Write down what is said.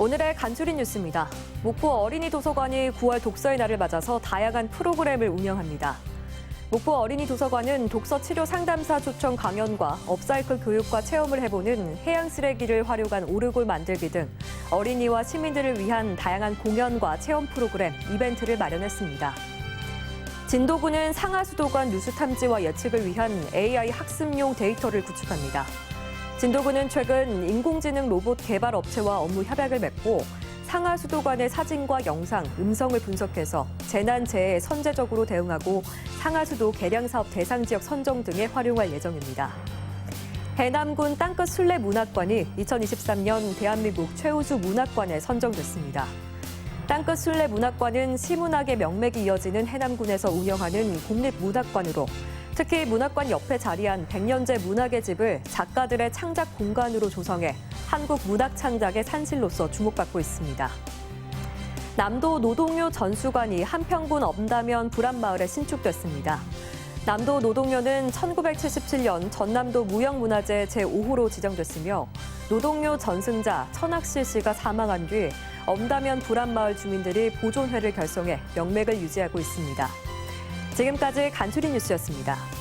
오늘의 간추린 뉴스입니다. 목포 어린이 도서관이 9월 독서의 날을 맞아서 다양한 프로그램을 운영합니다. 목포 어린이 도서관은 독서 치료 상담사 초청 강연과 업사이클 교육과 체험을 해보는 해양 쓰레기를 활용한 오르골 만들기 등 어린이와 시민들을 위한 다양한 공연과 체험 프로그램, 이벤트를 마련했습니다. 진도구는 상하수도관 누수 탐지와 예측을 위한 AI 학습용 데이터를 구축합니다. 진도구는 최근 인공지능 로봇 개발 업체와 업무 협약을 맺고 상하 수도관의 사진과 영상, 음성을 분석해서 재난 재해에 선제적으로 대응하고 상하 수도 개량 사업 대상 지역 선정 등에 활용할 예정입니다. 해남군 땅끝 순례 문학관이 2023년 대한민국 최우수 문학관에 선정됐습니다. 땅끝 순례 문학관은 시문학의 명맥이 이어지는 해남군에서 운영하는 국립 문학관으로 특히 문학관 옆에 자리한 백년제 문학의 집을 작가들의 창작 공간으로 조성해 한국 문학 창작의 산실로서 주목받고 있습니다. 남도 노동요 전수관이 한평군 엄다면 불안마을에 신축됐습니다. 남도 노동요는 1977년 전남도 무형문화재 제5호로 지정됐으며 노동요 전승자 천학실 씨가 사망한 뒤 엄다면 불안마을 주민들이 보존회를 결성해 명맥을 유지하고 있습니다. 지금까지 간추린 뉴스였습니다.